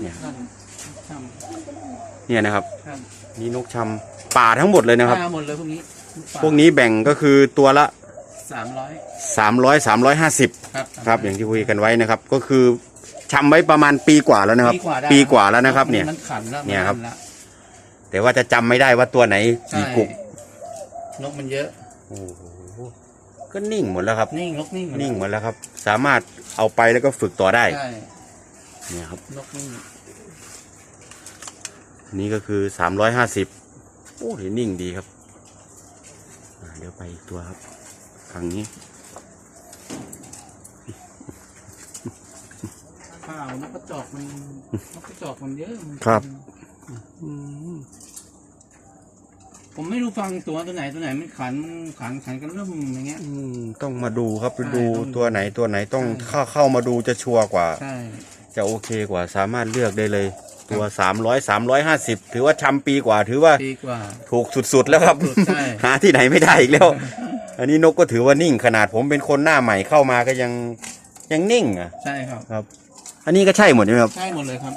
เนี่ยท่านทเนี่ยนะครับำครับนี่นกชำป่าทั้งหมดเลยนะครับมาหมดเลยพวกนี้ พวกนี้แบ่งก็คือตัวละสามร้อย300 350ครับครับ อย่างที่คุยกันไว้นะครับ ก็คือชำไว้ประมาณปีกว่าแล้วนะครับ ปีกว่าได้ปีกว่าแล้วนะครับ เนี่ยมันขันแล้วเนี่ยครับมัละแต่ว่าจะจำไม่ได้ว่าตัวไหนใช่กี่กุกนกมันเยอะโอ้โหก็นิ่งหมดแล้วครับ นิ่งนกนิ่งนิ่งหมดแล้วครับ สามารถเอาไปแล้วก็ฝึกต่อได้ใช่ เนี่ยครับนกนิ่งนี่ก็คือสามร้อยห้าสิบโอ้ยนิ่งดีครับอ่าเดี๋ยวไปอีกตัวครับฝั่งนี้ข้าวนกกระจอกมันนกกระจอกมันเยอะมันครับผมไม่รู้ฟังตัวตัวไหนตัวไหนมันขันขันขันกันเริ่มอย่างเงี้ยอืมต้องมาดูครับไปใช่ดูต้องตัวไหนตัวไหนต้องใช่เข้าเข้ามาดูจะชัวร์กว่าใช่ จะโอเคกว่าสามารถเลือกได้เลย ตัวสามร้อยสามร้อยห้าสิบถือว่าชำปีกว่า ถือว่าดีกว่า ถูกสุดๆแล้วครับ สุดใช่ หาที่ไหนไม่ได้อีกแล้ว อันนี้นกก็ถือว่านิ่งขนาดผมเป็นคนหน้าใหม่เข้ามาก็ยังยังนิ่งอะใช่ครับ ครับ อันนี้ก็ใช่หมดใช่ไหมครับใช่หมดเลยครับ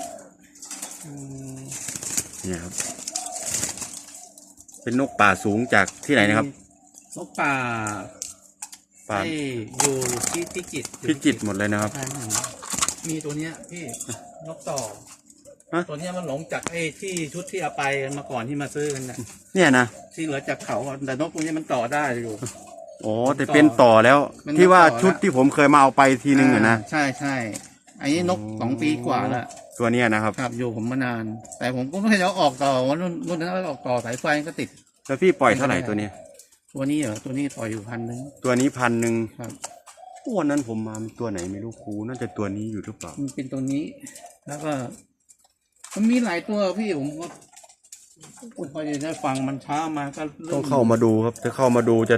เนี่ยครับ เป็นนกป่าสูงจากที่ไหนนะครับ นกป่าป่าไอ้อยู่ที่พิจิตรพิจิตรหมดเลยนะครับ ใช่ครับ มีตัวเนี้ยพี่นกต่อฮะ ตัวเนี้ยมันหลงจากไอ้ที่ชุดที่เอาไปมาก่อนที่มาซื้อกันน่ะเนี่ยนะที่เหลือจากเขาอะแต่นกตัวเนี้ยมันต่อได้อยู่ โอ้แต่เป็นต่อแล้วเป็นที่ว่าต่อแล้ว ชุดที่ผมเคยมาเอาไปทีนึงอะนะาใช่ใช่อันนี้นกอ๋อสองปีกว่าแล้วตัวเนี้ยนะครับ ครับอยู่ผมมานาน แต่ผมก็ไม่ได้เอาออกต่อวันรุ่นรุ่นนั้นเอาออกต่อสายไฟก็ติด แล้วพี่ปล่อยเท่าไหร่ตัวเนี้ย ตัวนี้เหรอตัวนี้ต่อยอยู่พันหนึงตัวนี้พันหนึ่งครับ วันนั้นผมมามีตัวไหนไม่รู้ครูน่าจะตัวนี้อยู่หรือเปล่า มันเป็นตัวนี้ แล้วก็ มันมีหลายตัวพี่ผมก็พอจะได้ฟังมันช้ามาก็ริ่ต้องเข้ามาดูครับถ้าเข้ามาดูจะ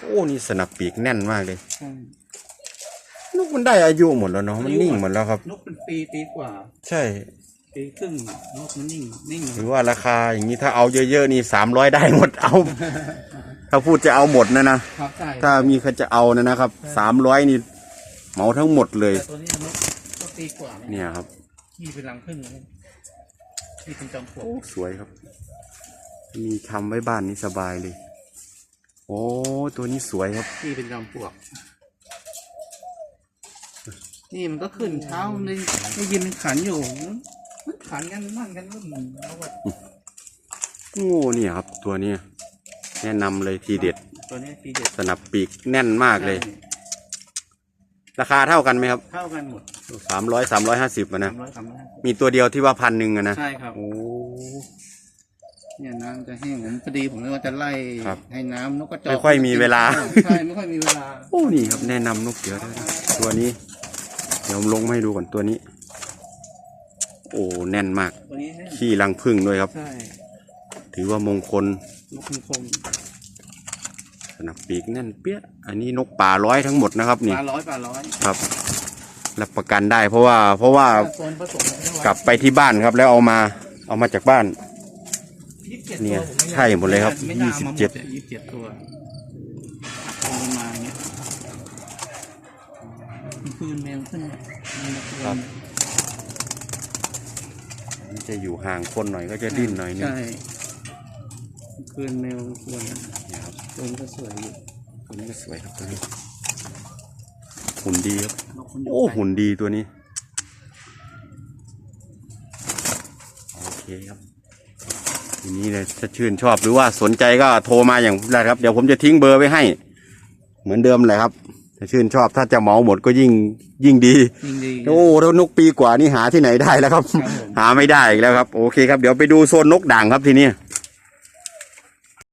โอ้นี่สนับปีกแน่นมากเลยใช่นกมันได้อายุหมดแล้วเนาะมันนิ่งหมดแล้วครับ นกเป็นปีปีกว่า ใช่ปีครึ่งนกมันนิ่งนิ่งหรือว่าราคาอย่างนี้ถ้าเอาเยอะๆนี่สามร้อยได้หมดเอา ถ้าพูดจะเอาหมดนะนะครับใช่ถ้ามีใครจะเอานะนะครับสามร้อยนี่เหมาทั้งหมดเลย แต่ตัวนี้นกก็ปีกว่าเนี่ยครับขี้เป็นรังพึ่งเลยขี้เป็นจอมปลวกโอ้สวยครับ มีทำไว้บ้านนี่สบายเลย โอ้ตัวนี้สวยครับ ขี้เป็นจอมปลวก นี่มันก็ขึ้นเช้าเลยได้ยินมันขันอยู่ มันขันกันนั่นกันรุ่นแล้วก็โอ้เนี่ยครับ ตัวเนี้ย แนะนำเลยทีเด็ด ตัวนี้ทีเด็ดสนับปีกแน่นมากเลยราคาเท่ากันไหมครับเท่ากันหมดสามร้อยสามร้อยห้าสิบนะ สามร้อยสามร้อยมีตัวเดียวที่ว่าพันหนึ่งอะนะ ใช่ครับ โอ้ เนี่ยน้ำจะแห้งผมพอดีผมเลยว่าจะไล่ครับให้น้ำนกกระจอกไม่ค่อยมีเวลา ใช่ไม่ค่อยมีเวลาโอ้นี่ครับแนะนำนกเดี๋ยวนะตัวนี้ เดี๋ยวผมลงมาให้ดูก่อนตัวนี้ โอ้แน่นมากตัวนี้เนี่ยขี้รังพึ่งด้วยครับ ใช่ ถือว่ามงคลนกคงคงสนับปีกแน่นเปี้ย อันนี้นกป่าร้อยทั้งหมดนะครับปนี่ลาร้อยปลาร้อยครับรับประกันได้เพราะว่าเพราะว่าโซนผสมกันได้ไว้กลับไปที่บ้านครับ แล้วเอามาเอามาจากบ้านยี่สิบเจ็ดเนี่ยตัวผมไม่ใช่หมดเลยครับไม่น่ายี่สิบมาหมเจ็ดดยี่สิบเจ็ดตัวเอามาอย่างเงี้ยคืนแมวขึ้นมามันคืนครับมันจะอยู่ห่างคนหน่อยก็จะดิ้นหน่อยนึงใช่ คืนแมวควรนะเนี่ยครับตัวนี้ก็สวยอยู่ตัวนี้ก็สวยครับตัวนี้หุ่นดีครับนกคนอยู่โอ้ไกลหุ่นดีตัวนี้ โอเคครับ ทีนี้เลยถ้าชื่นชอบหรือว่าสนใจก็โทรมาอย่างไรครับ เดี๋ยวผมจะทิ้งเบอร์ไว้ให้ เหมือนเดิมเลยครับ ถ้าชื่นชอบถ้าจะเหมาหมดก็ยิ่งยิ่งดีจริงดี โอ้แล้วนกปีกว่านี่หาที่ไหนได้แล้วครับครับผมหาไม่ได้อีกแล้วครับ โอเคครับ เดี๋ยวไปดูโซนนกด่างครับทีนี้